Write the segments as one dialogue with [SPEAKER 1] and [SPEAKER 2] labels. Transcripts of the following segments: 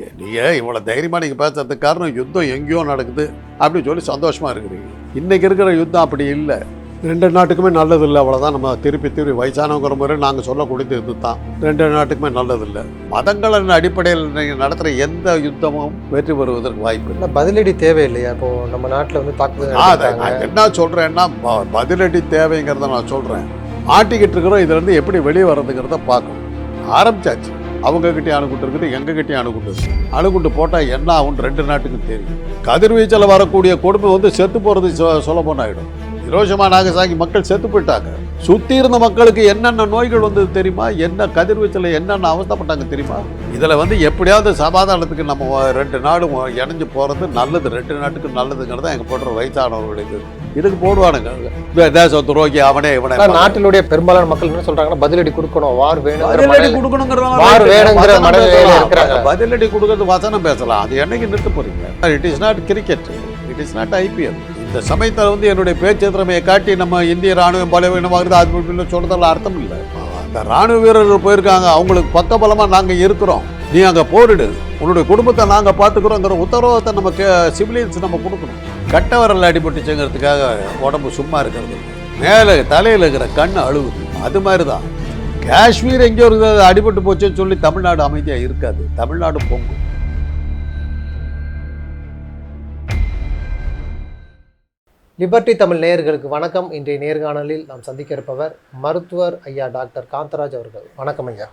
[SPEAKER 1] நீங்கள் இவ்வளோ தைரியமாக நீங்கள் பேசுறதுக்கு காரணம் யுத்தம் எங்கேயோ நடக்குது அப்படின்னு சொல்லி சந்தோஷமாக இருக்கிறீங்க. இன்றைக்கி இருக்கிற யுத்தம் அப்படி இல்லை. ரெண்டு நாட்டுக்குமே நல்லது இல்லை அவ்வளோதான் நம்ம திருப்பி திருப்பி வயசானவங்கிற முறை நாங்கள் சொல்லக்கூடியது இது தான் ரெண்டு நாட்டுக்குமே நல்லது இல்லை. மதங்களின் அடிப்படையில் நீங்கள் நடத்துகிற எந்த யுத்தமும் வெற்றி பெறுவதற்கு வாய்ப்பு இல்லை.
[SPEAKER 2] பதிலடி தேவையில்லையா? இப்போ நம்ம நாட்டுல வந்து தாக்குதல்
[SPEAKER 1] என்ன சொல்கிறேன்னா பதிலடி தேவைங்கிறத நான் சொல்கிறேன் ஆட்டிக்கிட்டு இருக்கிறோம் இதுலேருந்து எப்படி வெளியே வர்றதுங்கிறத பார்க்கணும். ஆரம்பிச்சாச்சு. அவங்கக்கிட்டே அணுகுண்டு இருக்குது எங்க அணுகுண்டு இருக்குது. அணுகுண்டு போட்டால் என்ன ஆகும்னு ரெண்டு நாட்டுக்கும் தெரியும். கதிர்வீச்சில் வரக்கூடிய கொடுமை வந்து செத்து போகிறது சொல்ல ஆகிடும் ஹிரோஷிமா நாகசாகி மக்கள் செத்து போயிட்டாங்க. சுற்றி இருந்த மக்களுக்கு என்னென்ன நோய்கள் வந்தது தெரியுமா? என்ன கதிர்வீச்சில் என்னென்ன அவஸ்தைப்பட்டாங்க தெரியுமா? இதில் வந்து எப்படியாவது சமாதானத்துக்கு நம்ம ரெண்டு நாடும் இணைஞ்சு போகிறது நல்லது. ரெண்டு நாட்டுக்கு நல்லதுங்கிறது தான் எங்கள் போடுற வயசானவர்களுக்கு இதுக்கு போடுவானுங்க. தேச துரோகி அவனே இவனே.
[SPEAKER 2] நாட்டினுடைய பெரும்பாலான மக்கள் என்ன சொல்றாங்கன்னா பதிலடி கொடுக்கணும். வார் வேணுங்கிற
[SPEAKER 1] பதிலடி கொடுக்கணுங்கிறதெல்லாம்
[SPEAKER 2] வார். வேணுங்கிற மனநிலையில. இருக்கிறாங்க.
[SPEAKER 1] பதிலடி கொடுக்கறது வசனம் பேசலாம். அது என்னைக்கு நிறுத்த போறீங்க? It is not cricket it is not IPL இந்த சமயத்தில் வந்து என்னுடைய பேச்சு திறமையை காட்டி நம்ம இந்திய ராணுவம் பலவீனமாகிறது அது சொல்றதுல அர்த்தம் இல்லை. அந்த ராணுவ வீரர்கள் போயிருக்காங்க. அவங்களுக்கு பக்கபலமா நாங்க இருக்கிறோம். நீ அங்கே போரிடு உன்னுடைய குடும்பத்தை நாங்கள் பார்த்துக்கிறோங்கிற உத்தரவாதத்தை நம்ம சிவிலியன்ஸ் நம்ம கொடுக்கணும். கட்ட வரல அடிபட்டுச்சுங்கிறதுக்காக உடம்பு சும்மா இருக்கிறது. மேலே தலையில் இருக்கிற கண் அழுகுது அது மாதிரி தான் காஷ்மீர் எங்கேயோ ஒரு அடிபட்டு போச்சுன்னு சொல்லி தமிழ்நாடு அமைதியாக இருக்காது. தமிழ்நாடு பொங்கும்.
[SPEAKER 2] லிபர்டி தமிழ் நேயர்களுக்கு வணக்கம். இன்றைய நேர்காணலில் நாம் சந்திக்க இருப்பவர் மருத்துவர் ஐயா டாக்டர் காந்தராஜ் அவர்கள். வணக்கம் ஐயா.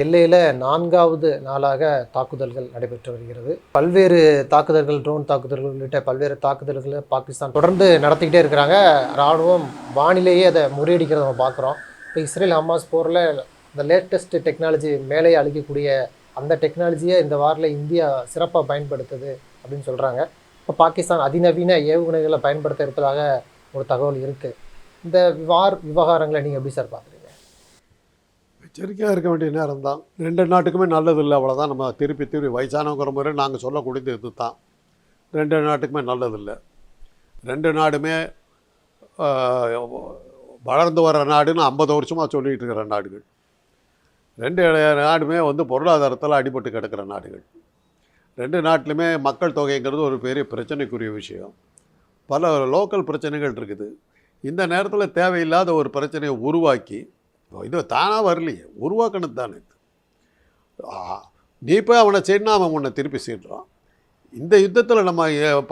[SPEAKER 2] எல்லையில் நான்காவது நாளாக தாக்குதல்கள் நடைபெற்று வருகிறது. பல்வேறு தாக்குதல்கள் ட்ரோன் தாக்குதல்கள் உள்ளிட்ட பல்வேறு தாக்குதல்களை பாகிஸ்தான் தொடர்ந்து நடத்திக்கிட்டே இருக்கிறாங்க. ராணுவம் வானிலேயே அதை முறியடிக்கிறத நம்ம பார்க்குறோம். இப்போ இஸ்ரேல் ஹமாஸ் போரில் இந்த லேட்டஸ்ட் டெக்னாலஜி மேலே அழிக்கக்கூடிய அந்த டெக்னாலஜியை இந்த வாரில் இந்தியா சிறப்பாக பயன்படுத்துது அப்படின்னு சொல்கிறாங்க இப்போ பாகிஸ்தான் அதிநவீன ஏவுகணைகளை பயன்படுத்த இருப்பதாக ஒரு தகவல் இருக்குது இந்த வார் விவகாரங்களை நீங்கள் எப்படி சார் பார்த்து
[SPEAKER 1] எச்சரிக்கையாக இருக்க வேண்டிய நேரம் தான் ரெண்டு நாட்டுக்குமே நல்லது இல்லை அவ்வளோதான் நம்ம திருப்பி திருப்பி வயசானவங்கிற முறை நாங்கள் சொல்லக்கூடியது இது தான் ரெண்டு நாட்டுக்குமே நல்லது இல்லை ரெண்டு நாடுமே வளர்ந்து வர நாடுன்னு ஐம்பது வருஷமாக சொல்லிகிட்டு இருக்கிற நாடுகள். ரெண்டு நாடுமே வந்து பொருளாதாரத்தில் அடிபட்டு கிடக்கிற நாடுகள். ரெண்டு நாட்டிலுமே மக்கள் தொகைங்கிறது ஒரு பெரிய பிரச்சனைக்குரிய விஷயம். பல லோக்கல் பிரச்சனைகள் இருக்குது. இந்த நேரத்தில் தேவையில்லாத ஒரு பிரச்சனையை உருவாக்கி இது தானாக வரலையே உருவாக்கணும் தானே இது. நீ போய் அவனை செய்யணும் அவன் உன்னை திருப்பி செய்கிறான் இந்த யுத்தத்தில் நம்ம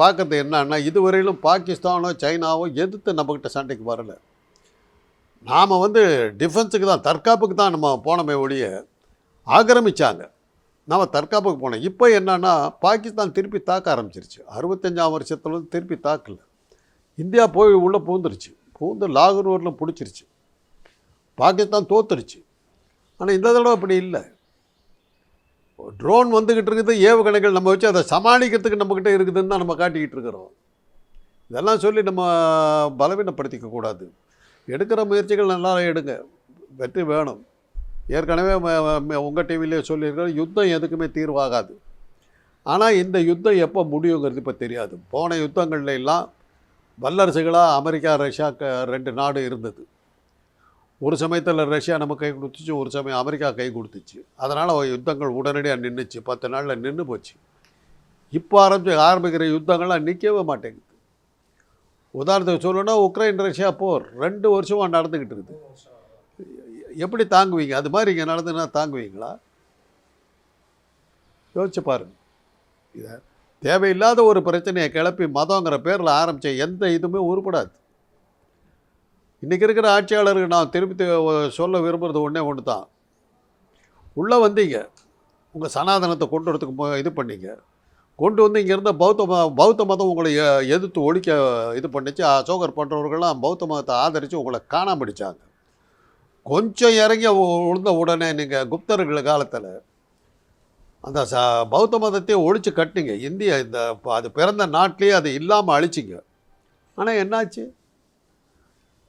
[SPEAKER 1] பார்க்கறது என்னன்னா இதுவரையிலும் பாகிஸ்தானோ சைனாவோ எதிர்த்து நம்மக்கிட்ட சண்டைக்கு வரலை. நாம் வந்து டிஃபென்ஸுக்கு தான் தற்காப்புக்கு தான் நம்ம போனோமே ஒழிய ஆக்கிரமிச்சாங்க. நாம் தற்காப்புக்கு போனோம். இப்போ என்னன்னா பாகிஸ்தான் திருப்பி தாக்க ஆரம்பிச்சிருச்சு. அறுபத்தஞ்சாம் வருஷத்துல இருந்து திருப்பி தாக்கல. இந்தியா போய் உள்ளே பூந்துருச்சு. பூந்து லாகூரில் பிடிச்சிருச்சு. பாகிஸ்தான் தோத்துருச்சு. ஆனால் இந்த தடவை அப்படி இல்லை. ட்ரோன் வந்துக்கிட்டு இருக்குது ஏவுகணைகள் நம்ம வச்சு அதை சமாளிக்கிறதுக்கு நம்மக்கிட்ட இருக்குதுன்னு தான் நம்ம காட்டிக்கிட்டு இருக்கிறோம். இதெல்லாம் சொல்லி நம்ம பலவீனப்படுத்திக்க கூடாது. எடுக்கிற முயற்சிகள் நல்லா எடுங்க. வெற்றி வேணும். ஏற்கனவே உங்கள் டிவிலேயே சொல்லியிருக்கிறோம் யுத்தம் எதுக்குமே தீர்வாகாது. ஆனால் இந்த யுத்தம் எப்போ முடியுங்கிறது இப்போ தெரியாது. போன யுத்தங்கள்ல எல்லாம் வல்லரசுகளாக அமெரிக்கா ரஷ்யா க- ரெண்டு நாடு இருந்தது. ஒரு சமயத்தில் ரஷ்யா நம்ம கை கொடுத்துச்சு ஒரு சமயம் அமெரிக்கா கை கொடுத்துச்சு. அதனால் யுத்தங்கள் உடனடியாக நின்றுச்சு பத்து நாளில் நின்று போச்சு. இப்போ ஆரம்பிச்சு ஆரம்பிக்கிற யுத்தங்கள்லாம் நிற்கவே மாட்டேங்குது. உதாரணத்துக்கு சொல்லணும்னா உக்ரைன் ரஷ்யா போர் ரெண்டு வருஷமாக நடந்துக்கிட்டு இருக்குது. எப்படி தாங்குவீங்க? அது மாதிரி இங்கே நடந்துன்னா தாங்குவீங்களா? யோசிச்சு பாருங்கள் இதை தேவையில்லாத ஒரு பிரச்சனையை கிளப்பி மதங்கிற பேரில் ஆரம்பித்த எந்த இதுவுமே உருப்படாது. இன்றைக்கி இருக்கிற ஆட்சியாளருக்கு நான் திருப்பி சொல்ல விரும்புகிறது ஒன்றே ஒன்று தான் உள்ளே வந்தீங்க. உங்கள் சனாதனத்தை கொண்டு வரதுக்கு மு- இது பண்ணீங்க. கொண்டு வந்து இங்கே இருந்த பௌத்த ம பௌத்த மதம் உங்களை எதிர்த்து ஒழிக்க இது பண்ணிச்சு. அசோகர் பண்ணுறவர்கள்லாம் பௌத்த மதத்தை ஆதரித்து உங்களை காணாம அடிச்சாங்க கொஞ்சம் இறங்கி உழுந்த உடனே நீங்கள் குப்தர்கள் காலத்தில் அந்த ச பௌத்த மதத்தையே ஒழிச்சு கட்டிங்க இந்தியா இந்த ப- அது பிறந்த நாட்டிலேயே அது இல்லாமல் அழிச்சிங்க. ஆனால் என்னாச்சு?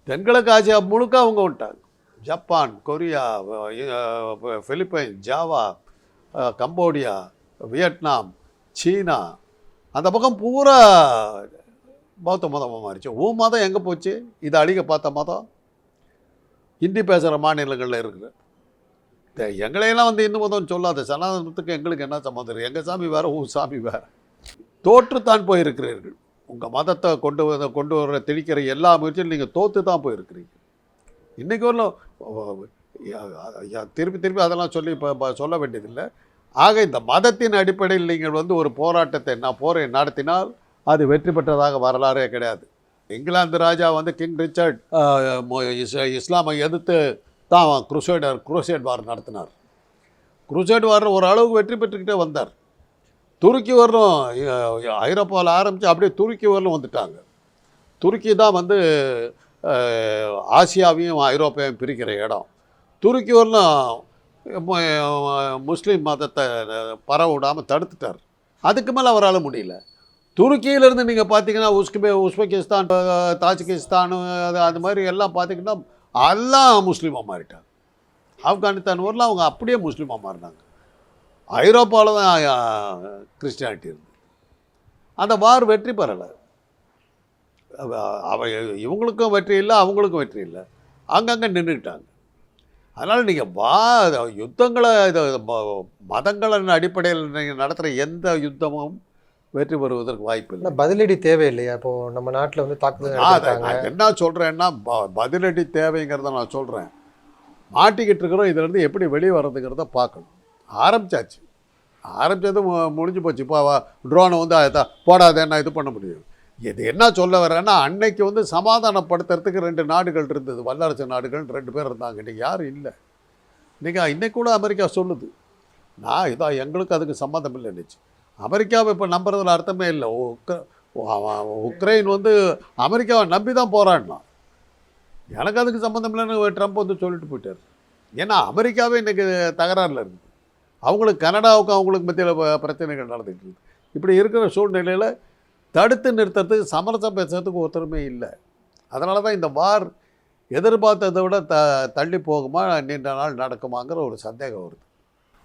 [SPEAKER 1] தென்கிழக்கு ஆசியா முழுக்க அவங்க விட்டாங்க. ஜப்பான் கொரியா வ- Philippine Java Cambodia Vietnam China அந்த பக்கம் பூரா பௌத்த மதமாக மாறிச்சு. உன் மதம் எங்கே போச்சு? இதை அழிக்க பார்த்த மதம் ஹிந்தி பேசுகிற மாநிலங்களில் இருக்குது. எங்களையெல்லாம் வந்து இந்து மதம் சொல்லாத சனாதனத்துக்கு எங்களுக்கு என்ன சம்மந்தம் எங்கள் சாமி வேறு ஊ சாமி வேறு. தோற்றுத்தான் போயிருக்கிறீர்கள். உங்கள் மதத்தை கொண்டு வர கொண்டு வர திணிக்கிற எல்லா முயற்சியும் நீங்கள் தோற்று தான் போயிருக்கிறீங்க. இன்றைக்கி வரலாம் திருப்பி திருப்பி அதெல்லாம் சொல்லி இப்போ சொல்ல வேண்டியதில்லை. ஆக இந்த மதத்தின் அடிப்படையில் நீங்கள் வந்து ஒரு போராட்டத்தை நான் போரை நடத்தினால் அது வெற்றி பெற்றதாக வரலாறே கிடையாது. இங்கிலாந்து ராஜா வந்து கிங் ரிச்சர்ட் இஸ்- இஸ்லாமை எதிர்த்து தான் குருசேடர் குருசேட் வார் நடத்தினார். குருசேட் வார் ஒரு அளவுக்கு வெற்றி பெற்றுக்கிட்டே வந்தார். துருக்கி வரலும் ஐரோப்பாவில் ஆரம்பித்து அப்படியே துருக்கி வரலும் வந்துட்டாங்க. துருக்கி தான் வந்து ஆசியாவையும் ஐரோப்பாவையும் பிரிக்கிற இடம். துருக்கி வரலும் முஸ்லீம் மதத்தை பரவ விடாமல் தடுத்துட்டார். அதுக்கு மேலே அவரால் முடியல. துருக்கியிலேருந்து நீங்கள் பார்த்தீங்கன்னா உஸ்பெ உஸ்பெகிஸ்தான் அஹ், தாஜிகிஸ்தான் அது அது மாதிரி எல்லாம் பார்த்தீங்கன்னா எல்லாம் முஸ்லீமாக மாறிட்டாங்க. ஆப்கானிஸ்தான் ஊரில் அவங்க அப்படியே முஸ்லீமாக மாறினாங்க. ஐரோப்பாவில் தான் கிறிஸ்டியானிட்டி இருந்தது. அந்த வார் வெற்றி பெறலை. அவ- இவங்களுக்கும் வெற்றி இல்லை அவங்களுக்கும் வெற்றி இல்லை. அங்கங்கே நின்றுக்கிட்டாங்க. அதனால் நீங்கள் வா யுத்தங்களை இது மதங்களின் அடிப்படையில் நீங்கள் நடத்துகிற எந்த யுத்தமும் வெற்றி பெறுவதற்கு வாய்ப்பு இல்லை.
[SPEAKER 2] பதிலடி தேவையில்லையா? இப்போ நம்ம நாட்டுல வந்து தாக்குதல்
[SPEAKER 1] என்ன சொல்கிறேன்னா பதிலடி தேவைங்கிறத நான் சொல்கிறேன் மாட்டிக்கிட்டு இருக்கிறோம் இதுலேருந்து எப்படி வெளியே வர்றதுங்கிறத பார்க்கணும். ஆரம்பிச்சாச்சு. ஆரம்பித்தது மு- முடிஞ்சு போச்சு. இப்போ ட்ரோனை வந்து அதை போடாத என்ன இது பண்ண முடியும். இது என்ன சொல்ல வரேன்னா அன்னைக்கு வந்து சமாதானப்படுத்துறதுக்கு ரெண்டு நாடுகள் இருந்தது. வல்லரசு நாடுகள் ரெண்டு பேர் இருந்தாங்க. இன்றைக்கி யாரும் இல்லை. நீங்கள் இன்றைக்கு கூட அமெரிக்கா சொல்லுது. நான் இதான் எங்களுக்கு அதுக்கு சம்மந்தம் இல்லைன்னுச்சு அமெரிக்காவை இப்போ நம்புறதுல அர்த்தமே இல்லை. உக்ர- உக்ரைன் வந்து அமெரிக்காவை நம்பி தான் போராடினான் எனக்கு அதுக்கு சம்மந்தம் இல்லைன்னு ட்ரம்ப் வந்து சொல்லிட்டு போயிட்டார். ஏன்னா அமெரிக்காவே இன்றைக்கி தகராறில் இருக்குது. அவங்களுக்கு கனடாவுக்கும் அவங்களுக்கு மத்தியில் பிரச்சனைகள் நடந்துகிட்டு இருக்குது இப்படி இருக்கிற சூழ்நிலையில் தடுத்து நிறுத்துறதுக்கு சமரசம் பேசுறதுக்கு ஒருத்தருமே இல்லை. அதனால தான் இந்த வார் எதிர்பார்த்ததை விட த தள்ளி போகுமா நீண்ட நாள் நடக்குமாங்கிற ஒரு சந்தேகம் வருது.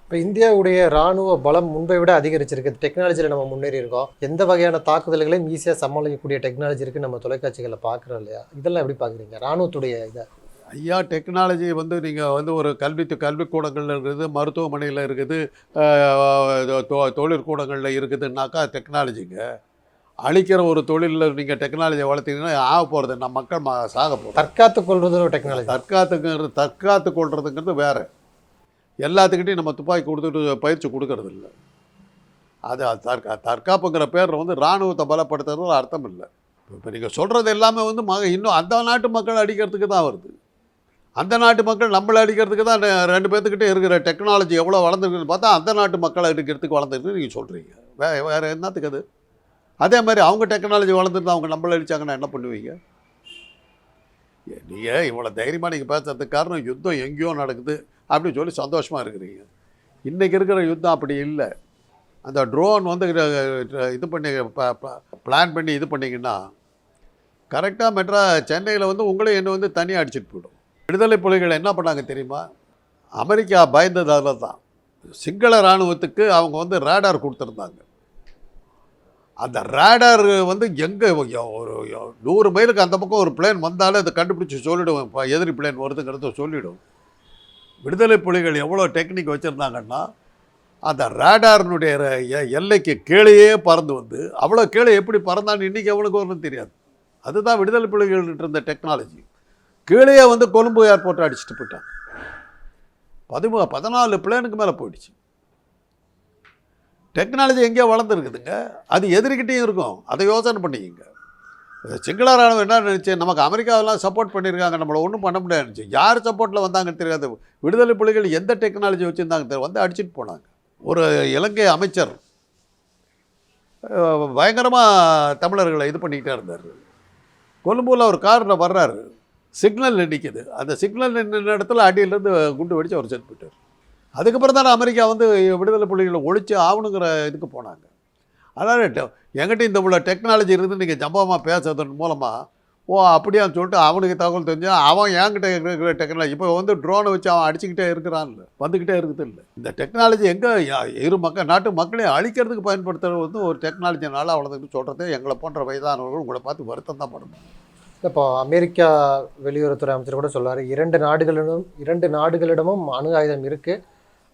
[SPEAKER 2] இப்போ இந்தியாவுடைய ராணுவ பலம் முன்பை விட அதிகரிச்சிருக்கு. டெக்னாலஜியில் நம்ம முன்னேறி இருக்கோம். எந்த வகையான தாக்குதல்களையும் ஈஸியாக சமாளிக்கக்கூடிய டெக்னாலஜி இருக்குது நம்ம தொலைக்காட்சிகளை பார்க்குறோம் இல்லையா? இதெல்லாம் எப்படி பார்க்குறீங்க ராணுவத்துடைய இதை.
[SPEAKER 1] ஐயா டெக்னாலஜி வந்து நீங்கள் வந்து ஒரு கல்வி கல்விக்கூடங்களில் இருக்குது மருத்துவமனையில் இருக்குது தொழிற்கூடங்களில் இருக்குதுன்னாக்கா டெக்னாலஜிங்க அழிக்கிற ஒரு தொழிலில் நீங்கள் டெக்னாலஜியை வளர்த்தீங்கன்னா ஆக போகிறது நம்ம மக்கள் ம சாக போகிறோம்
[SPEAKER 2] தற்காத்து கொள்வது ஒரு டெக்னாலஜி
[SPEAKER 1] தற்காத்துங்கிறது தற்காத்து கொள்றதுங்கிறது வேறு. எல்லாத்துக்கிட்டையும் நம்ம துப்பாக்கி கொடுத்துட்டு பயிற்சி கொடுக்கறது இல்லை அது தற்கா தற்காப்புங்கிற பேரில் வந்து இராணுவத்தை பலப்படுத்துறது அர்த்தம் இல்லை. இப்போ நீங்கள் சொல்கிறது எல்லாமே வந்து மக இன்னும் அந்த நாட்டு மக்கள் அடிக்கிறதுக்கு தான் வருது. அந்த நாட்டு மக்கள் நம்மளை அடிக்கிறதுக்கு தான் ரெண்டு பேர்த்துக்கிட்டே இருக்கிற டெக்னாலஜி எவ்வளோ வளர்ந்துருக்குன்னு பார்த்தா அந்த நாட்டு மக்களை அடிக்கிறதுக்கு வளர்ந்துருக்குன்னு நீங்கள் சொல்கிறீங்க வே வேறு என்னத்துக்கு அது? அதே மாதிரி அவங்க டெக்னாலஜி வளர்ந்துருந்து அவங்க நம்மளை அடித்தாங்கன்னா என்ன பண்ணுவீங்க? நீங்கள் இவ்வளோ தைரியமாக நீங்கள் பேசுறதுக்கு காரணம் யுத்தம் எங்கேயோ நடக்குது அப்படின்னு சொல்லி சந்தோஷமாக இருக்கிறீங்க. இன்றைக்கி இருக்கிற யுத்தம் அப்படி இல்லை. அந்த ட்ரோன் வந்து இது பண்ணி பிளான் பண்ணி இது பண்ணிங்கன்னா கரெக்டாக மெட்ரா சென்னையில் வந்து உங்களே என்ன வந்து தனியாக அடிச்சிட்டு போயிடும். விடுதலை புலிகள் என்ன பண்ணாங்க தெரியுமா? அமெரிக்கா பயந்தது அதில் தான். சிங்கள இராணுவத்துக்கு அவங்க வந்து ரேடார் கொடுத்துருந்தாங்க. அந்த ரேடார் வந்து எங்கே ஒரு நூறு மைலுக்கு அந்த பக்கம் ஒரு பிளேன் வந்தாலே அதை கண்டுபிடிச்சி சொல்லிவிடும் இப்போ எதிரி பிளேன் வருதுங்கிறத சொல்லிவிடும் விடுதலை புலிகள் எவ்வளோ டெக்னிக் வச்சுருந்தாங்கன்னா அந்த ரேடார்னுடைய எ- எல்லைக்கு கீழேயே பறந்து வந்து அவ்வளோ கீழே எப்படி பறந்தான்னு இன்றைக்கி எவனுக்கு வரணும்னு தெரியாது. அதுதான் விடுதலை புலிகள்கிட்ட இருந்த டெக்னாலஜி கீழேயே வந்து கொழும்பு ஏர்போர்ட்டை அடிச்சுட்டு போயிட்டாங்க. பதிமூ பதினாலு பிளேனுக்கு மேலே போயிடுச்சு. டெக்னாலஜி எங்கேயோ வளர்ந்துருக்குதுங்க. அது எதிரிக்கிட்டேயும் இருக்கும். அதை யோசனை பண்ணிக்கங்க. சிங்கள ராணுவம் என்ன நினச்சி நமக்கு அமெரிக்காவெல்லாம் சப்போர்ட் பண்ணியிருக்காங்க. நம்மளை ஒன்றும் பண்ண முடியாது யார் சப்போர்ட்டில் வந்தாங்கன்னு தெரியாது. விடுதலை புலிகள் எந்த டெக்னாலஜி வச்சுருந்தாங்க தெரியும் வந்து அடிச்சிட்டு போனாங்க. ஒரு இலங்கை அமைச்சர் பயங்கரமாக தமிழர்களை இது பண்ணிக்கிட்டே இருந்தார். கொழும்பூரில் ஒரு காரில் வர்றாரு. சிக்னல் நிற்கிது அந்த சிக்னல் நின்ற இடத்துல அடியிலேருந்து குண்டு வெடிச்சு அவர் செத்து போயிட்டார். அதுக்கப்புறம் தான் அமெரிக்கா வந்து விடுதலை புலிகளை ஒழிச்சு ஆகணுங்கிற இதுக்கு போனாங்க. அதனால் டெ- இந்த உள்ள டெக்னாலஜி இருந்து நீங்கள் ஜம்பமாக பேசுறதன் மூலமாக ஓ அப்படியான்னு சொல்லிட்டு அவனுக்கு தகவல் தெரிஞ்சால் அவன் என்கிட்ட இருக்கிற டெக்னாலஜி இப்போ வந்து ட்ரோனை வச்சு அவன் அடிச்சுக்கிட்டே இருக்கிறான்ல வந்துக்கிட்டே இருக்குது இல்லை. இந்த டெக்னாலஜி எங்கே இரு மக்கள் நாட்டு மக்களையும் அழிக்கிறதுக்கு பயன்படுத்துறது வந்து ஒரு டெக்னாலஜினால அவ்வளோதுன்னு சொல்கிறதே எங்களை போன்ற வயதானவர்கள் உங்களை பார்த்து வருத்தம் தான் படணும்
[SPEAKER 2] இப்போ அமெரிக்கா வெளியுறவுத்துறை அமைச்சர் கூட சொல்றாரு இரண்டு நாடுகளிடம் இரண்டு நாடுகளிடமும் அணு ஆயுதம் இருக்குது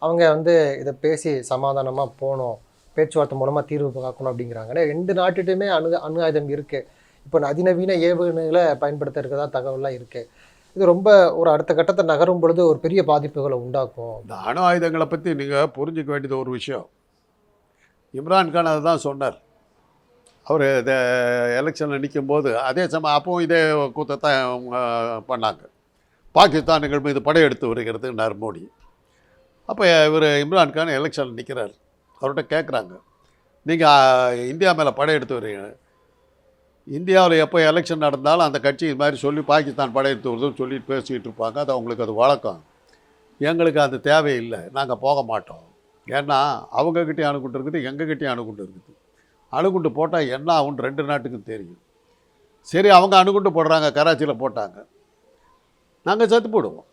[SPEAKER 2] அவங்க வந்து இதை பேசி சமாதானமாக போகணும் பேச்சுவார்த்தை மூலமாக தீர்வு காக்கணும் அப்படிங்கிறாங்க. ஆனா ரெண்டு நாட்டுகிட்டையுமே அணு அணு ஆயுதம் இருக்குது இப்போ அதிநவீன ஏவுகணைகளை பயன்படுத்த இருக்கிறதா தகவல்லாம் இருக்குது இது ரொம்ப ஒரு அடுத்த கட்டத்தை நகரும் பொழுது ஒரு பெரிய பாதிப்புகளை உண்டாக்கும்.
[SPEAKER 1] இந்த அணு ஆயுதங்களை பற்றி நீங்கள் புரிஞ்சுக்க வேண்டியது ஒரு விஷயம். இம்ரான்கான் அதை தான் சொன்னார். அவர் இந்த எலெக்ஷனில் நிற்கும்போது அதே சமயம் அப்பவும் இதே கூத்தத்தான் அவங்க பண்ணாங்க. பாகிஸ்தானுகள் மீது படையெடுத்து வருகிறதுன்னார் மோடி. அப்போ இவர் இம்ரான்கான் எலெக்ஷனில் நிற்கிறார் அவர்கிட்ட கேட்குறாங்க நீங்கள் இந்தியா மேலே படையெடுத்து வரீங்க. இந்தியாவில் எப்போ எலெக்ஷன் நடந்தாலும் அந்த கட்சி இது மாதிரி சொல்லி பாகிஸ்தான் படையெடுத்து வருதுன்னு சொல்லிட்டு பேசிக்கிட்டு இருப்பாங்க. அது அவங்களுக்கு அது வழக்கம். எங்களுக்கு அது தேவையில்லை. நாங்கள் போக மாட்டோம். ஏன்னா அவங்கக்கிட்டே அணுகுண்டு இருக்குது எங்ககிட்டயும் அணுகுண்டு இருக்குது. அணுகுண்டு போட்டால் என்ன ஆகும்னு ரெண்டு நாட்டுக்கும் தெரியும். சரி அவங்க அணுகுண்டு போடுறாங்க கராச்சியில் போட்டாங்க. நாங்கள் செத்து போடுவோம்.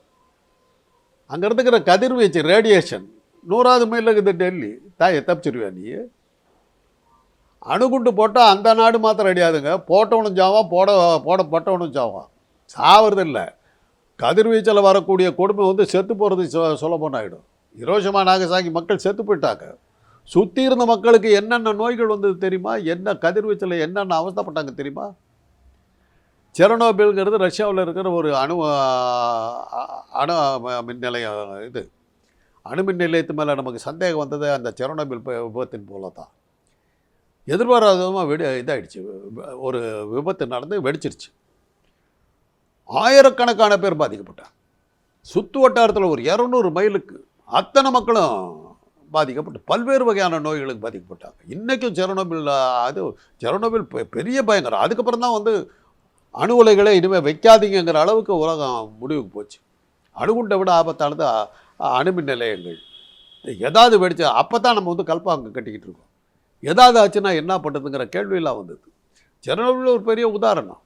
[SPEAKER 1] அங்கே இருந்துக்கிற கதிர்வீச்சு ரேடியேஷன் நூறாவது மைல் இருக்குது டெல்லி. தாயை தப்பிச்சிருவேன் நீ? அணுகுண்டு போட்டால் அந்த நாடு மாத்திரம் அடியாதுங்க போட்டவனும் சாவான் போட போடப்பட்டவனும் சாவான். சாவறது இல்லை. கதிர்வீச்சில் வரக்கூடிய கொடுமை வந்து செத்து போகிறது சொ சுலபம் ஆகிடும் இரோஷமா நாகசாகி மக்கள் செத்து போயிட்டாங்க. சுற்றி இருந்த மக்களுக்கு என்னென்ன நோய்கள் வந்தது தெரியுமா? என்ன கதிர்வீச்சில் என்னென்ன அவஸ்தைப்பட்டாங்க தெரியுமா? செரனோபில்ங்கிறது ரஷ்யாவில் இருக்கிற ஒரு அணு அணு மின் நிலையம் இது. அணுமின் நிலையத்து மேலே நமக்கு சந்தேகம் வந்தது அந்த செரனோபில் விபத்தின் போல தான் எதிர்பாராதமாக வெடி இதாகிடுச்சு ஒரு விபத்து நடந்து வெடிச்சிருச்சு. ஆயிரக்கணக்கான பேர் பாதிக்கப்பட்டார் சுற்று வட்டாரத்தில் ஒரு இரநூறு மைலுக்கு அத்தனை மக்களும் பாதிக்கப்பட்டு பல்வேறு வகையான நோய்களுக்கு பாதிக்கப்பட்டாங்க. இன்றைக்கும் ஜெரனோபில் அது ஜெரனோபில் பெ- பெரிய பயங்கரம் அதுக்கப்புறம் தான் வந்து அணு உலைகளை இனிமேல் வைக்காதீங்கங்கிற அளவுக்கு உலகம் முடிவுக்கு போச்சு. அணுகுண்டை விட ஆபத்தானது அணுமின் நிலையங்கள். ஏதாவது வெடிச்சு அப்போ தான் நம்ம வந்து கல்பாங்க கட்டிக்கிட்டு இருக்கோம். ஏதாவது ஆச்சுன்னா என்ன பண்ணுறதுங்கிற கேள்வியெல்லாம் வந்தது. செரனோபில் ஒரு பெரிய உதாரணம்.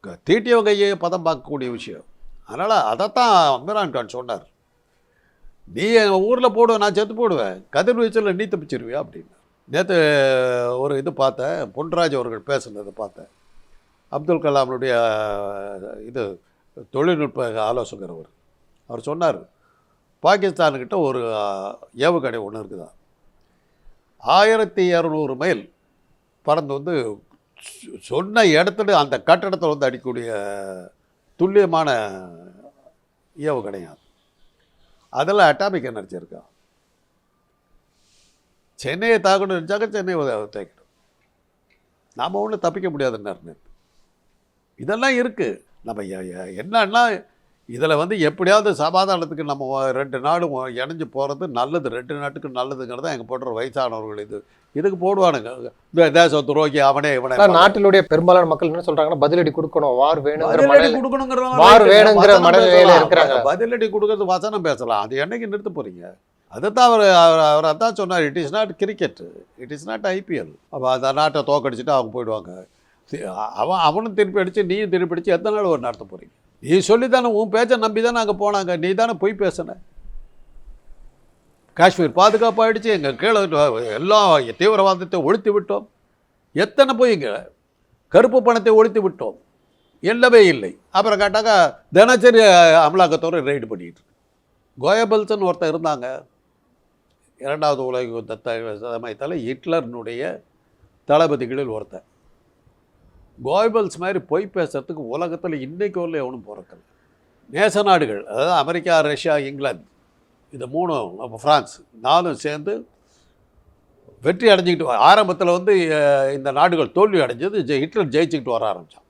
[SPEAKER 1] க- தீட்டிய கையை பதம் பார்க்கக்கூடிய விஷயம். அதனால் அதைத்தான் இம்ரான் கான் சொன்னார். நீ எங்கள் ஊரில் போடுவ நான் செத்து போடுவேன். கதிர்வீச்சில் நீ தப்பிச்சிருவியா அப்படின்னு. நேற்று ஒரு இது பார்த்தேன் பொன்ராஜ் அவர்கள் பேசுனதை பார்த்தேன். அப்துல் கலாமுடைய இது தொழில்நுட்ப ஆலோசகர் அவர். அவர் சொன்னார் பாகிஸ்தானுக்கிட்ட ஒரு ஏவுகணை ஒன்று இருக்குதா? ஆயிரத்தி இரநூறு மைல் பறந்து வந்து சொன்ன இடத்துல அந்த கட்டடத்தில் வந்து அடிக்கக்கூடிய துல்லியமான ஏவுகணையா அதில் அட்டாமிக் எனர்ஜி இருக்கா சென்னையை தாக்கணும் நினச்சாக்க சென்னையை தேய்க்கணும் நாம் ஒன்றும் தப்பிக்க முடியாதுன்னு இதெல்லாம் இருக்குது நம்ம என்னன்னா இதில் வந்து எப்படியாவது சமாதானத்துக்கு நம்ம ரெண்டு நாடும் இணைஞ்சு போகிறது நல்லது. ரெண்டு நாட்டுக்கு நல்லதுங்கிறத எங்கள் போடுற வயசானவர்கள் இது. இதுக்கு போடுவானுங்க. இந்த தேச துரோகி அவனே இவனே
[SPEAKER 2] நாட்டிலுடைய பெரும்பாலான மக்கள் என்ன சொல்றாங்கன்னா பதிலடி கொடுக்கணும். வார் மனநிலை
[SPEAKER 1] கொடுக்கணுங்கிறதெல்லாம்
[SPEAKER 2] வார். வேணுங்கிற மனநிலையில. இருக்கிறாங்க.
[SPEAKER 1] பதிலடி கொடுக்கறது வசனம் பேசலாம். அது என்னைக்கு நிறுத்த போறீங்க? அதைத்தான் அவர் அவர் அதான் சொன்னார். It is not cricket it is not IPL அப்போ அந்த நாட்டை தோக்கடிச்சிட்டு அவங்க போயிடுவாங்க. அவன் அவனும் திருப்பி அடிச்சு நீயும் திருப்பி அடிச்சு எத்தனை நாள் ஒரு நடத்த போறீங்க? நீ சொல்லி தானே உன் பேச்சை நம்பி தானே அங்கே போனாங்க. நீ தானே போய் பேசின. காஷ்மீர் பாதுகாப்பாயிடுச்சு எங்கள் கீழே எல்லா தீவிரவாதத்தை ஒழித்து விட்டோம். எத்தனை போய் இங்கே கருப்பு பணத்தை ஒழித்து விட்டோம்? இல்லவே இல்லை. அப்புறம் கேட்டாக்கா தினச்சரி அமலாக்கத்தோடு ரைடு பண்ணிட்டு கோயபல்சன் ஒருத்தன் இருந்தாங்க. இரண்டாவது உலக யுத்த சமயத்தில் ஹிட்லர்னுடைய தளபதிகளில் ஒருத்தன் கோயபல்ஸ் மாதிரி பொய் பேசுகிறதுக்கு உலகத்தில் இன்றைக்கு வரல எவனும் பிறக்கல நேச நாடுகள் அதாவது அமெரிக்கா ரஷ்யா இங்கிலாந்து இது மூணும் அப்போ ஃப்ரான்ஸ் நாலும் சேர்ந்து வெற்றி அடைஞ்சிக்கிட்டு ஆரம்பத்தில் வந்து இந்த நாடுகள் தோல்வி அடைஞ்சது ஜெ- ஹிட்லர் ஜெயிச்சுக்கிட்டு வர ஆரம்பித்தான்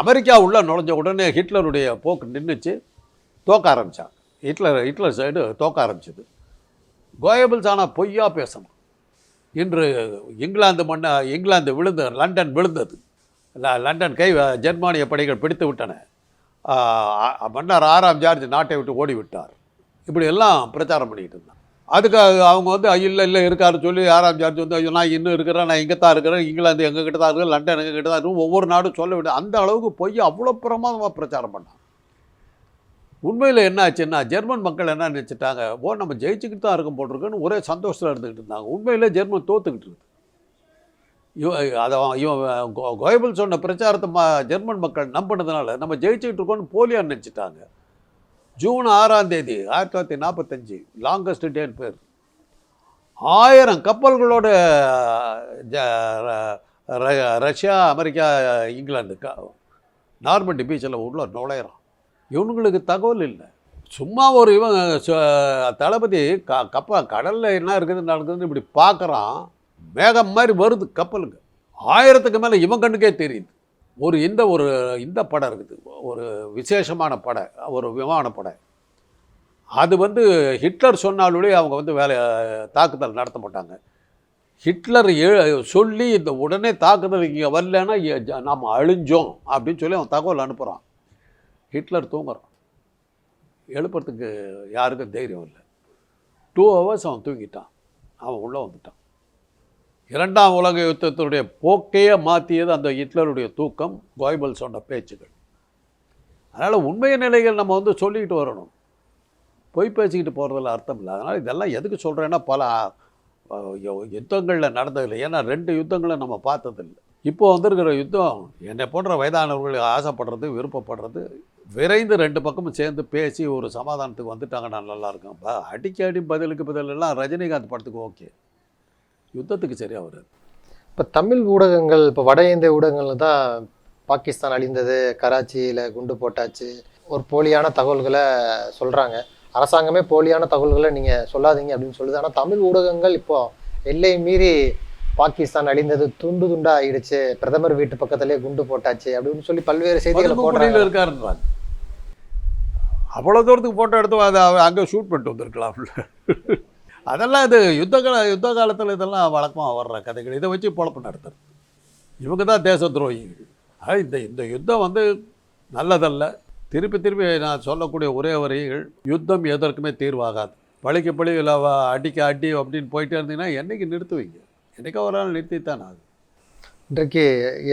[SPEAKER 1] அமெரிக்கா உள்ளே நுழைஞ்ச உடனே ஹிட்லருடைய போக்கு நின்றுச்சு தோக்க ஆரம்பித்தான் ஹிட்லர் ஹிட்லர் சைடு தோக்க ஆரம்பிச்சது. கோயபிள்ஸ் ஆனால் பொய்யா பேசணும். இன்று இங்கிலாந்து மண்ண இங்கிலாந்து விழுந்த லண்டன் விழுந்தது. லண்டன் கை ஜெர்மானிய படைகள் பிடித்து விட்டன. மன்னர் ஆறாம் ஜார்ஜ் நாட்டை விட்டு ஓடி விட்டார் இப்படி எல்லாம் பிரச்சாரம் பண்ணிக்கிட்டு இருந்தான். அதுக்கு அவங்க வந்து இல்லை இல்லை இருக்காருன்னு சொல்லி ஆறாம் ஜார்ஜ் வந்து ஐயோ நான் இன்னும் இருக்கிறேன் நான் இங்கே தான் இருக்கிறேன் இங்கிலாந்து எங்கள் கிட்ட தான் இருக்கிறேன் லண்டன் எங்கள் கிட்ட தான் இருக்கும் ஒவ்வொரு நாடும் சொல்ல விட அந்த அளவுக்கு போய் அவ்வளோ பிரமாதமாக பிரச்சாரம் பண்ணான். உண்மையில் என்ன ஆச்சுன்னா ஜெர்மன் மக்கள் என்ன நினச்சிட்டாங்க ஓ நம்ம ஜெயிச்சுக்கிட்டு தான் இருக்கும் போட்டிருக்கோன்னு ஒரே சந்தோஷத்தில் இருந்துக்கிட்டு இருந்தாங்க. உண்மையில் ஜெர்மன் தோத்துக்கிட்டு இருக்குது அதை இவன் கோ- சொன்ன பிரச்சாரத்தை ம ஜெர்மன் மக்கள் நம்பினதுனால நம்ம ஜெயிச்சுக்கிட்டு இருக்கோம்னு போலியா நினச்சிட்டாங்க. ஜூன் ஆறாம் தேதி ஆயிரத்தி தொள்ளாயிரத்தி நாற்பத்தஞ்சு லாங்கஸ்ட் டேன் பேர். ஆயிரம் கப்பல்களோட ஜ- ர- ர- ரஷ்யா அமெரிக்கா இங்கிலாந்து க நார்மண்டி பீச்சில் உள்ள நுழையிறான். இவனுங்களுக்கு தகவல் இல்லை. சும்மா ஒரு இவன் ச- தளபதி க கப்ப கடலில் என்ன இருக்குதுன்னு நடக்குதுன்னு இப்படி பார்க்குறான் மேகம் மாதிரி வருது கப்பலுக்கு. ஆயிரத்துக்கு மேலே இவன் கண்ணுக்கே தெரியுது. ஒரு இந்த ஒரு இந்த படம் இருக்குது. ஒரு விசேஷமான படை ஒரு விமானப்படை அது வந்து ஹிட்லர் சொன்னாலுடைய அவங்க வந்து வேலை தாக்குதல் நடத்த மாட்டாங்க. ஹிட்லர் ஏ சொல்லி இந்த உடனே தாக்குதல் இங்கே வரலன்னா நாம் அழிஞ்சோம் அப்படின்னு சொல்லி அவன் தகவல் அனுப்புகிறான் ஹிட்லர் தூங்குறான். எழுப்புறதுக்கு யாருக்கும் தைரியம் இல்லை. டூ ஹவர்ஸ் அவன் தூங்கிட்டான். அவன் உள்ளே வந்துட்டான். இரண்டாம் உலக யுத்தத்தினுடைய போக்கையே மாற்றியது அந்த ஹிட்லருடைய தூக்கம் கோய்பல் சொன்ன பேச்சுகள். அதனால் உண்மைய நிலைகள் நம்ம வந்து சொல்லிக்கிட்டு வரணும். பொய் பேசிக்கிட்டு போகிறதுல அர்த்தம் இல்லை. அதனால் இதெல்லாம் எதுக்கு சொல்கிறேன்னா பல யுத்தங்களில் நடந்ததில்லை. ஏன்னா ரெண்டு யுத்தங்களை நம்ம பார்த்ததில்லை. இப்போ வந்திருக்கிற யுத்தம் என்னை போன்ற வயதானவர்கள் ஆசைப்படுறது விருப்பப்படுறது விரைந்து ரெண்டு பக்கமும் சேர்ந்து பேசி ஒரு சமாதானத்துக்கு வந்துட்டாங்கன்னா நல்லா இருக்கும். ப- அடிக்கடி பதிலுக்கு பதிலெல்லாம் ரஜினிகாந்த் படத்துக்கு ஓகே. யுத்தத்துக்கு சரியாக வராது.
[SPEAKER 2] இப்போ தமிழ் ஊடகங்கள் இப்போ வட இந்திய ஊடகங்கள்ல தான் பாகிஸ்தான் அழிந்தது கராச்சியில் குண்டு போட்டாச்சு. ஒரு போலியான தகவல்களை சொல்கிறாங்க அரசாங்கமே போலியான தகவல்களை நீங்கள் சொல்லாதீங்க அப்படின்னு சொல்லுது. ஆனால் தமிழ் ஊடகங்கள் இப்போ எல்லை மீறி பாகிஸ்தான் அழிந்தது துண்டு துண்டா ஆயிடுச்சு. பிரதமர் வீட்டு பக்கத்திலே குண்டு போட்டாச்சு அப்படின்னு சொல்லி பல்வேறு செய்திகளை போடுறாங்க.
[SPEAKER 1] இருக்காருன்றாங்க அவ்வளோ தூரத்துக்கு ஃபோட்டோ எடுத்து அதை அங்கே ஷூட் பண்ணிட்டு வந்திருக்கலாம்ல அதெல்லாம் இது யுத்த கால யுத்த காலத்தில் இதெல்லாம் வழக்கமாக வர்ற கதைகள். இதை வச்சு பொழப்பு நடத்துறது. இவங்க தான் தேச துரோகிகள். ஆனால் இந்த இந்த யுத்தம் வந்து நல்லதல்ல. திருப்பி திருப்பி நான் சொல்லக்கூடிய ஒரே வரிகள் யுத்தம் எதற்குமே தீர்வாகாது. பழிக்கு பழி இல்லை அடிக்க அடி அப்படின்னு போயிட்டே இருந்தீங்கன்னா என்றைக்கு நிறுத்துவீங்க? என்றைக்கோ ஒரு நாள் நிறுத்தித்தான் ஆகுது
[SPEAKER 2] இன்றைக்கு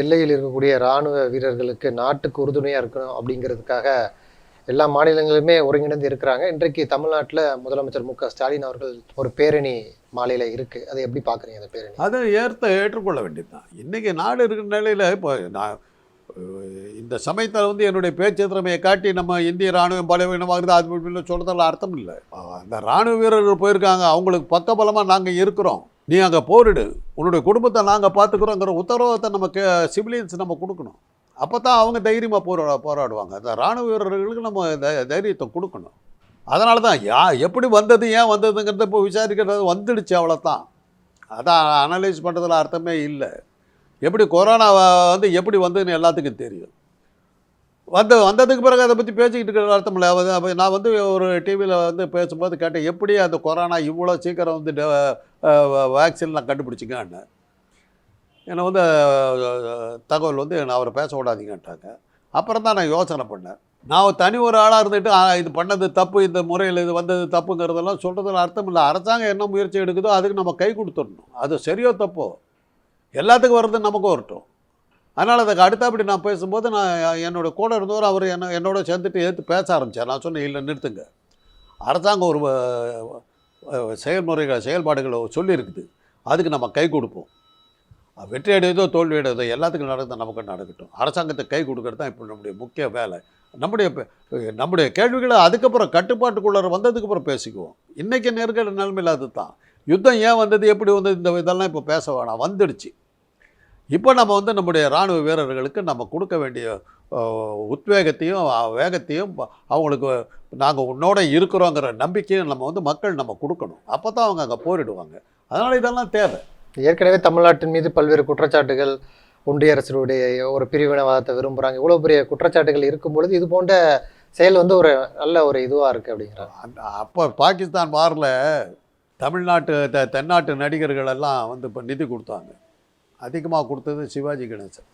[SPEAKER 2] எல்லையில் இருக்கக்கூடிய இராணுவ வீரர்களுக்கு நாட்டுக்கு உறுதுணையாக இருக்கணும் அப்படிங்கிறதுக்காக எல்லா மாநிலங்களுமே ஒருங்கிணைந்து இருக்கிறாங்க. இன்றைக்கு தமிழ்நாட்டில் முதலமைச்சர் மு க ஸ்டாலின் அவர்கள் ஒரு பேரணி மாலையில் இருக்குது அதை எப்படி பார்க்குறீங்க அந்த பேரணி?
[SPEAKER 1] அதை ஏற்ற ஏற்றுக்கொள்ள வேண்டியதுதான். இன்றைக்கி நாடு இருக்கிற நிலையில் இப்போ நான் இந்த சமயத்தில் வந்து என்னுடைய பேச்சு திறமையை காட்டி நம்ம இந்திய ராணுவம் பலவீனமாகுது அது இப்படின்னு சொல்கிறதால அர்த்தம் இல்லை. அந்த ராணுவ வீரர்கள் போயிருக்காங்க. அவங்களுக்கு பக்கபலமாக நாங்கள் இருக்கிறோம். நீ அங்கே போரிடு. உன்னுடைய குடும்பத்தை நாங்கள் பார்த்துக்குறோங்கிற உத்தரவாதத்தை நமக்கு சிவிலியன்ஸ் நம்ம கொடுக்கணும். அப்போ தான் அவங்க தைரியமாக போரா போராடுவாங்க. அந்த ராணுவ வீரர்களுக்கு நம்ம தை- தைரியத்தை கொடுக்கணும். அதனால தான் யா எப்படி வந்தது ஏன் வந்ததுங்கிறத இப்போ விசாரிக்கிறது வந்துடுச்சு அவ்வளோதான் அதான் அனலைஸ் பண்ணுறதுல அர்த்தமே இல்லை. எப்படி கொரோனா வந்து எப்படி வந்ததுன்னு எல்லாத்துக்கும் தெரியும். வந்து வந்ததுக்கு பிறகு அதை பற்றி பேசிக்கிட்டு இருக்கிற அர்த்தம் இல்லை. நான் வந்து ஒரு டிவியில் வந்து பேசும்போது கேட்டேன் எப்படி அந்த கொரோனா இவ்வளோ சீக்கிரம் வந்து வேக்சின்லாம் கண்டுபிடிச்சிங்கன்னு என்னை வந்து தகவல் வந்து நான் அவரை பேச விடாதீங்கட்டாங்க அப்புறம் தான் நான் யோசனை பண்ணேன். நான் தனி ஒரு ஆளாக இருந்துட்டு இது பண்ணது தப்பு இந்த முறையில் இது வந்தது தப்புங்கிறதெல்லாம் சொல்கிறதுல அர்த்தம் இல்லை. அரசாங்கம் என்ன முயற்சி எடுக்குதோ அதுக்கு நம்ம கை கொடுத்துடணும். அது சரியோ தப்போ? எல்லாத்துக்கும் வர்றது நமக்கு வரட்டும். அதனால் அதுக்கு அடுத்தபடி நான் பேசும்போது நான் என்னோடய கூட இருந்தவர் அவர் என்ன என்னோட சேர்ந்துட்டு ஏற்று பேச ஆரம்பித்தார் நான் சொன்னேன் இல்லை நிறுத்துங்க. அரசாங்கம் ஒரு செயல்முறைகளை செயல்முறைகள் செயல்பாடுகளை சொல்லியிருக்குது. அதுக்கு நம்ம கை கொடுப்போம். வெற்றி அடையதோ தோல்வி அடையதோ எல்லாத்துக்கும் நடக்குது நமக்கு நடக்கட்டும். அரசாங்கத்தை கை கொடுக்கறது தான் இப்போ நம்முடைய முக்கிய வேலை. நம்முடைய நம்முடைய கேள்விகளை அதுக்கப்புறம் கட்டுப்பாட்டுக்குள்ளே வந்ததுக்கு அப்புறம் பேசிக்குவோம். இன்றைக்கி நெருக்கடி நிலைமையில் அது தான். யுத்தம் ஏன் வந்தது எப்படி வந்தது இந்த இதெல்லாம் இப்போ பேச வேணாம். வந்துடுச்சு. இப்போ நம்ம வந்து நம்முடைய இராணுவ வீரர்களுக்கு நம்ம கொடுக்க வேண்டிய உத்வேகத்தையும் வேகத்தையும் ப- அவங்களுக்கு நாங்கள் உன்னோட இருக்கிறோங்கிற நம்பிக்கையும் நம்ம வந்து மக்கள் நம்ம கொடுக்கணும். அப்போ தான் அவங்க அங்கே போரிடுவாங்க. அதனால் இதெல்லாம் தேவை.
[SPEAKER 2] ஏற்கனவே தமிழ்நாட்டின் மீது பல்வேறு குற்றச்சாட்டுகள் ஒன்றிய அரசுடைய ஒரு பிரிவினவாதத்தை விரும்புகிறாங்க இவ்வளோ பெரிய குற்றச்சாட்டுகள் இருக்கும் பொழுது இது போன்ற செயல் வந்து ஒரு நல்ல ஒரு இதுவாக இருக்குது அப்படிங்கிறாங்க
[SPEAKER 1] அப்போ பாகிஸ்தான் வாரில் தமிழ்நாட்டு த தென்னாட்டு நடிகர்கள் எல்லாம் வந்து இப்போ நிதி கொடுத்தாங்க. அதிகமாக கொடுத்தது சிவாஜி கணேசன்.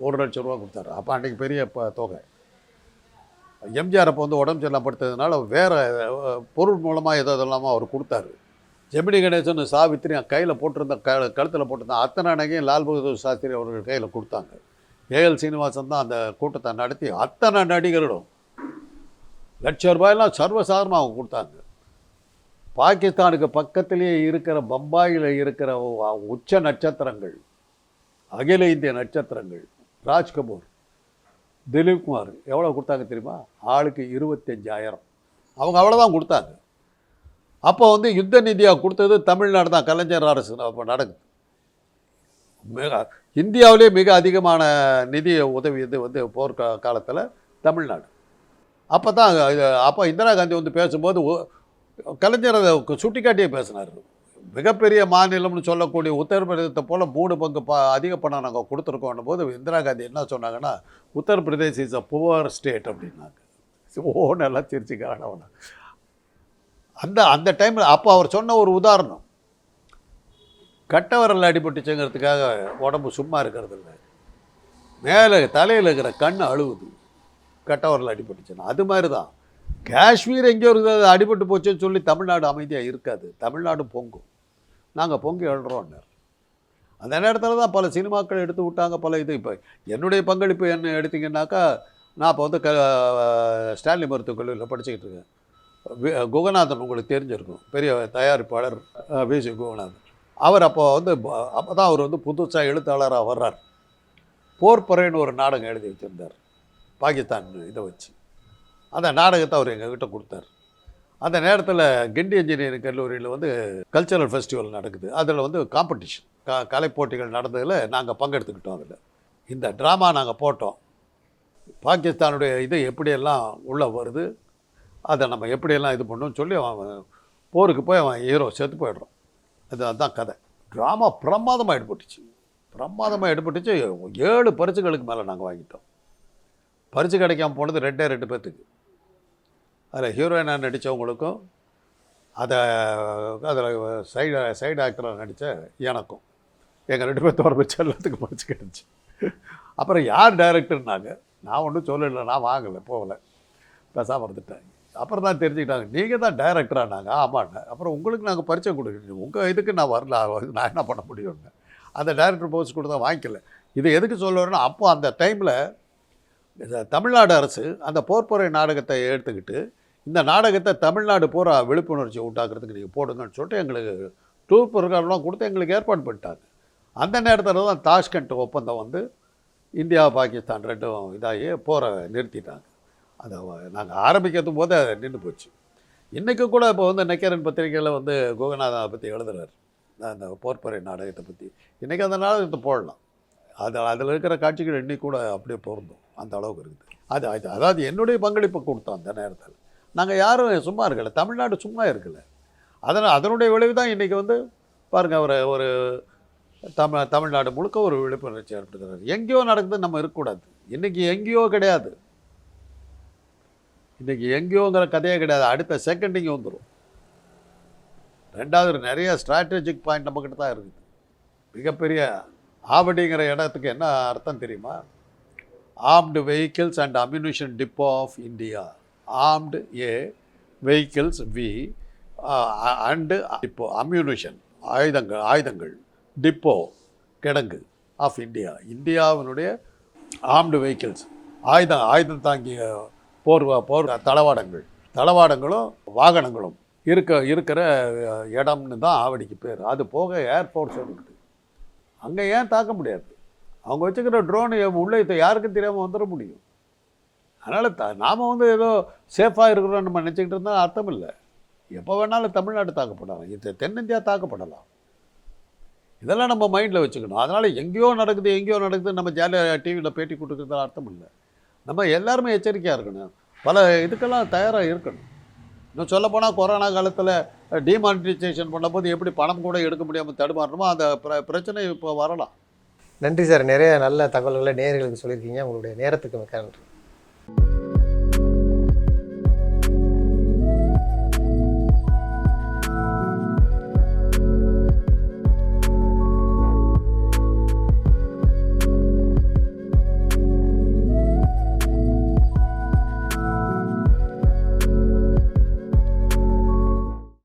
[SPEAKER 1] ஒரு லட்சம் ரூபா கொடுத்தாரு. அப்போ அன்றைக்கி பெரிய இப்போ தொகை. எம்ஜிஆர் அப்போ வந்து உடம்பு சரியில்லாம படுத்ததுனால வேறு பொருள் மூலமாக ஏதோ இல்லாமல் அவர் கொடுத்தாரு. ஜெமினி கணேசன் சாவித்திரி கையில் போட்டிருந்த க கழுத்தில் போட்டிருந்த அத்தனை நகையும் லால் பகதூர் சாஸ்திரி அவர்கள் கையில் கொடுத்தாங்க. ஏஎல் சீனிவாசன் தான் அந்த கூட்டத்தை நடத்தி அத்தனை நடிகர்களும் லட்ச ரூபாயெல்லாம் சர்வசாதாரணமாக அவங்க கொடுத்தாங்க. பாகிஸ்தானுக்கு பக்கத்திலேயே இருக்கிற பம்பாயில் இருக்கிற உச்ச நட்சத்திரங்கள் அகில இந்திய நட்சத்திரங்கள் ராஜ்கபூர் திலீப் குமார் எவ்வளோ கொடுத்தாங்க தெரியுமா? ஆளுக்கு இருபத்தஞ்சாயிரம். அவங்க அவ்வளோதான் கொடுத்தாங்க. அப்போ வந்து யுத்த நிதியாக கொடுத்தது தமிழ்நாடு தான். கலைஞர் அரசு அப்போ நடக்குது. மிக இந்தியாவிலே மிக அதிகமான நிதி உதவி இது வந்து போர்க்க காலத்தில் தமிழ்நாடு. அப்போ தான் அப்போ இந்திரா காந்தி வந்து பேசும்போது ஒ- கலைஞர் அதை சுட்டிக்காட்டியே பேசினார். மிகப்பெரிய மாநிலம்னு சொல்லக்கூடிய உத்தரப்பிரதேசத்தை போல் மூணு பங்கு ப அதிக பணம் நாங்கள் கொடுத்துருக்கோம் போது இந்திரா காந்தி என்ன சொன்னாங்கன்னா Uttar Pradesh is a poor state அப்படின்னாங்க. ஓ நல்லா சிரிச்சுக்கிறாங்க அவனை. அந்த அந்த டைமில் அப்போ அவர் சொன்ன ஒரு உதாரணம். கட்டவரல் அடிபட்டுச்சுங்கிறதுக்காக உடம்பு சும்மா இருக்கிறது இல்லை மேலே தலையில் இருக்கிற கண் அழுவுது. கட்டவரல் அடிபட்டுச்சுன்னா. அது மாதிரி தான் காஷ்மீர் எங்கேயோ இருக்கிறது அடிபட்டு போச்சுன்னு சொல்லி தமிழ்நாடு அமைதியாக இருக்காது. தமிழ்நாடு பொங்கும். நாங்கள் பொங்கி எழுறோம்னார். அந்த நேரத்தில் தான் பல சினிமாக்கள் எடுத்து விட்டாங்க பல இது. இப்போ என்னுடைய பங்களிப்பு என்ன எடுத்தீங்கன்னாக்கா நான் இப்போ வந்து க ஸ்டான்லி மருத்துவக் கல்லூரியில் படிச்சுக்கிட்டு இருக்கேன். குகநாதன் உங்களுக்கு தெரிஞ்சிருக்கும். பெரிய தயாரிப்பாளர் அஹ், வி. சி குகநாதன். அவர் அப்போ வந்து அப்போ தான் அவர் வந்து புதுசாக எழுத்தாளராக வர்றார். போர் பறைன்னு ஒரு நாடகம் எழுதி வச்சுருந்தார். பாகிஸ்தான் இதை வச்சு. அந்த நாடகத்தை அவர் எங்ககிட்ட கொடுத்தார். அந்த நேரத்தில் கிண்டி இன்ஜினியரிங் கல்லூரியில் வந்து கல்ச்சரல் ஃபெஸ்டிவல் நடக்குது. அதில் வந்து காம்படிஷன் க கலைப்போட்டிகள் நடந்ததில் நாங்கள் பங்கெடுத்துக்கிட்டோம் அதில். இந்த ட்ராமா நாங்கள் போட்டோம். பாகிஸ்தானுடைய இது எப்படியெல்லாம் உள்ளே வருது? அதை நம்ம எப்படியெல்லாம் இது பண்ணணும்னு சொல்லி அவன் போருக்கு போய் அவன் ஹீரோ சேர்த்து போயிடுறான். அது அதுதான் கதை. ட்ராமா பிரமாதமாக எடுபட்டுச்சு பிரமாதமாக எடுபட்டுச்சு ஏழு பரிசுகளுக்கு மேலே நாங்கள் வாங்கிட்டோம். பரிசு கிடைக்காம போனது ரெண்டே ரெண்டு பேர்த்துக்கு அதில் ஹீரோயினாக நடித்தவங்களுக்கும் அதை அதில் சைடு சைடு ஆக்டராக நடித்த எனக்கும் எங்கள் ரெண்டு பேர் தோற வச்சு எல்லாத்துக்கும் பரிசு கிடச்சி. அப்புறம் யார் டைரக்டர்னாங்க நான் ஒன்றும் சொல்லலை நான் வாங்கலை போகலை. பேசாமல் இருந்துட்டேன். அப்புறம் தான் தெரிஞ்சுக்கிட்டாங்க. நீங்கள் தான் டைரக்டரானாங்க ஆமாண்ணே அப்புறம் உங்களுக்கு நாங்கள் பரிச்சை கொடுக்குறீங்க உங்கள் இதுக்கு நான் வரல. நான் என்ன பண்ண முடியும்னு அந்த டைரக்டர் போஸ்ட் கூட தான் வாங்கிக்கல. இது எதுக்கு சொல்லுவேன்னா அப்போ அந்த டைமில் தமிழ்நாடு அரசு அந்த போர்ப்புரை நாடகத்தை எடுத்துக்கிட்டு இந்த நாடகத்தை தமிழ்நாடு பூரா விழிப்புணர்ச்சி உண்டாக்குறதுக்கு நீங்கள் போடுங்கன்னு சொல்லிட்டு எங்களுக்கு டூர் ப்ரோக்ராம்லாம் கொடுத்து எங்களுக்கு ஏற்பாடு பண்ணிட்டாங்க. அந்த நேரத்தில் தான் தாஷ்கண்ட் ஒப்பந்தம் வந்து இந்தியா பாகிஸ்தான் ரெண்டும் இதாகி போரை நிறுத்திட்டாங்க. அது நாங்கள் ஆரம்பிக்கிறது போது அது நின்று போச்சு. இன்றைக்கு கூட இப்போ வந்து நெக்கரன் பத்திரிகையில் வந்து கோகநாதனை பற்றி எழுதுகிறார் அந்த போர்ப்பறை நாடகத்தை பற்றி இன்றைக்கி அந்த நாடகத்தை போடலாம். அது அதில் இருக்கிற காட்சிகள் இன்றைக்கி கூட அப்படியே பொருந்தும். அந்த அளவுக்கு இருக்குது. அது அது அதாவது என்னுடைய பங்களிப்பை கொடுத்தோம் அந்த நேரத்தில். நாங்கள் யாரும் சும்மா இருக்கலை. தமிழ்நாடு சும்மா இருக்கலை. அதனால் அதனுடைய விளைவு தான் இன்றைக்கி வந்து பாருங்கள் ஒரு ஒரு தமிழ் தமிழ்நாடு முழுக்க ஒரு விழிப்புணர்ச்சி ஏற்படுத்துகிறார் எங்கேயோ நடக்குது நம்ம இருக்கக்கூடாது. இன்றைக்கி எங்கேயோ கிடையாது. இன்றைக்கி எங்கேயோங்கிற கதையே கிடையாது. அடுத்த செகண்ட் இங்கே வந்துடும் ரெண்டாவது நிறைய ஸ்ட்ராட்டஜிக் பாயிண்ட் நம்மக்கிட்ட தான் இருக்குது. மிகப்பெரிய ஆவடிங்கிற இடத்துக்கு என்ன அர்த்தம் தெரியுமா? Armed vehicles and ammunition depot of India armed a vehicles we and depot ammunition ஆயுதங்கள் ஆயுதங்கள் டிப்போ கிடங்கு ஆஃப் இந்தியா இந்தியாவினுடைய ஆர்ம்டு வெஹிக்கிள்ஸ் ஆயுதம் ஆயுதம் தாங்கிய போர் போர் தளவாடங்கள். தளவாடங்களும் வாகனங்களும் இருக்க இருக்கிற இடம்னு தான் ஆவடிக்கு பேர். அது போக ஏர்ஃபோர்ஸ் இருக்குது அங்கே ஏன் தாக்க முடியாது? அவங்க வச்சுக்கிற ட்ரோனு உள்ளே இப்போ யாருக்கும் தெரியாமல் வந்துட முடியும். அதனால் த நாம் வந்து ஏதோ சேஃபாக இருக்கிறோம் நம்ம நினச்சிக்கிட்டு இருந்தால் அர்த்தம் இல்லை. எப்போ வேணாலும் தமிழ்நாடு தாக்கப்படலாம். இது தென்னிந்தியா தாக்கப்படலாம். இதெல்லாம் நம்ம மைண்டில் வச்சுக்கணும். அதனால் எங்கேயோ நடக்குது எங்கேயோ நடக்குது நம்ம ஜாலியாக டிவியில் பேட்டி கொடுக்குறதுல அர்த்தம் இல்லை. நம்ம எல்லாருமே எச்சரிக்கையாக இருக்கணும். பல இதுக்கெல்லாம் தயாராக இருக்கணும். இன்னும் சொல்லப்போனால் கொரோனா காலத்தில் டிமானிட்டைசேஷன் பண்ணும்போது எப்படி பணம் கூட எடுக்க முடியாமல் தடுமாறணுமோ அந்த பிர பிரச்சனை இப்போ வரலாம்.
[SPEAKER 2] நன்றி சார். நிறைய நல்ல தகவல்களை நேர்களுக்கு சொல்லியிருக்கீங்க. உங்களுடைய நேரத்துக்கு மிக்க நன்றி.